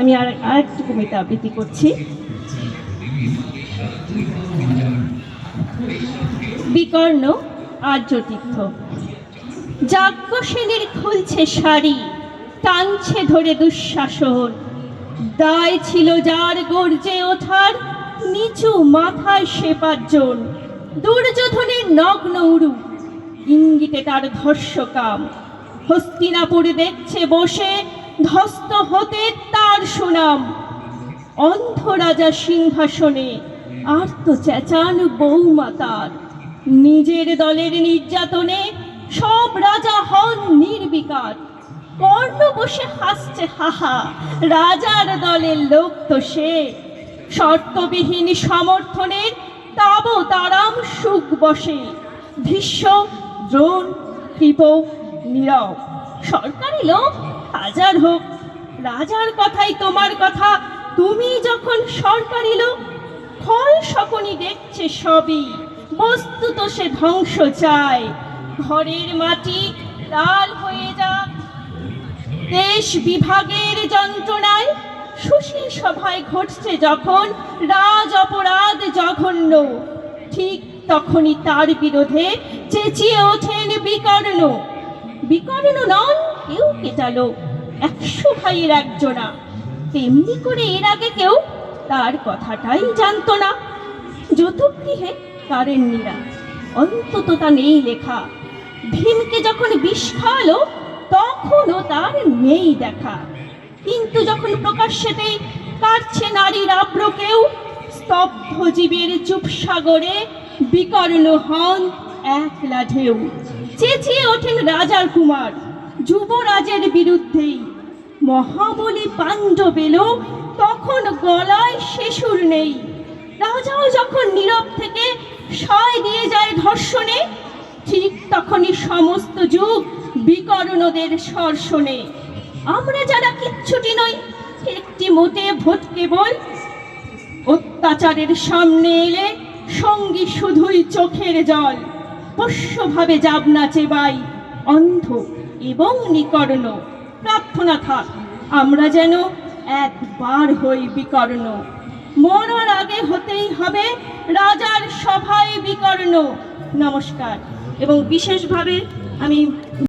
আমি আর আরেকটি কবিতা আবৃত্তি করছি। বিকর্ণ আর্যতীর্থ যাজ্ঞসেনের খুলছে শাড়ি, টানছে ধরে দুঃশাসন। দায় ছিল যার গর্জে ওঠার, নিচু মাথায় সে পাঁচজন। দুর্যোধনের নগ্ন উরু, ইঙ্গিতে তার ধর্ষকাম। হস্তিনাপুর দেখছে বসে ধস্ত হতে তার সুনাম। অন্ধ রাজা সিংহাসনে আর তো চেঁচান বৌমাতার নিজের দলের নির্যাতনে সব রাজা হন নির্বিকার। কর্ণ বসে হাসছে, হাহা, রাজার দলের লোক তো সে। শর্তবিহীন সমর্থনের তাব তারাম সুখ বসে। ভীষ্ম দ্রোণ, কৃপ, নীরব। সরকারি লোক হাজার হোক, রাজার কথাই তোমার কথা। তুমি যখন সরকারি লোক ফল শকুনি দেখছে সবই। বস্তুত সে ধ্বংস চায়। ঘরের মাটি লাল হয়ে যাক। দেশ বিভাগের যন্ত্রণায় সুশীল সভায় ঘটছে যখন রাজ অপরাধ জঘন্য। ঠিক তখনই তার বিরোধে চেঁচিয়ে ওঠেন বিকর্ণ। বিকর্ণ নন কেউ কেটালো একশো ভাইয়ের একজনা। তেমনি করে এর আগে কেউ তার কথাটাই জানতো না। যতুগৃহে কারেন নিরা অন্তত তা নেই লেখা। ভীমকে যখন বিষ খাওয়ালো, তখনও তার নেই দেখা। কিন্তু যখন প্রকাশ্যেতে কাটছে নারীর আব্র কেউ, স্তব্ধ জীবের চুপ সাগরে বিকর্ণ হন একলা ঢেউ চেঁচিয়ে ওঠেন রাজার কুমার। যুবরাজের বিরুদ্ধেই। মহাবলী পাণ্ডব এলো, তখন গলায় শিশুর নেই। রাজাও যখন নীরব থেকে সয় দিয়ে যায় ধর্ষণে, ঠিক তখনই সমস্ত যুগ বিকরণদের শোনে। আমরা যারা কিচ্ছুটি নই, একটি মোটে ভোট কেবল। অত্যাচারের সামনে এলে সঙ্গী শুধুই চোখের জল। পোষ্যভাবে যাবনা চেবাই অন্ধ এবং নিকর্ণ প্রার্থনা থাক, আমরা যেন একবার হই বিকর্ণ। মরার আগে হতেই হবে রাজার সভায় বিকর্ণ। নমস্কার। এবং বিশেষভাবে আমি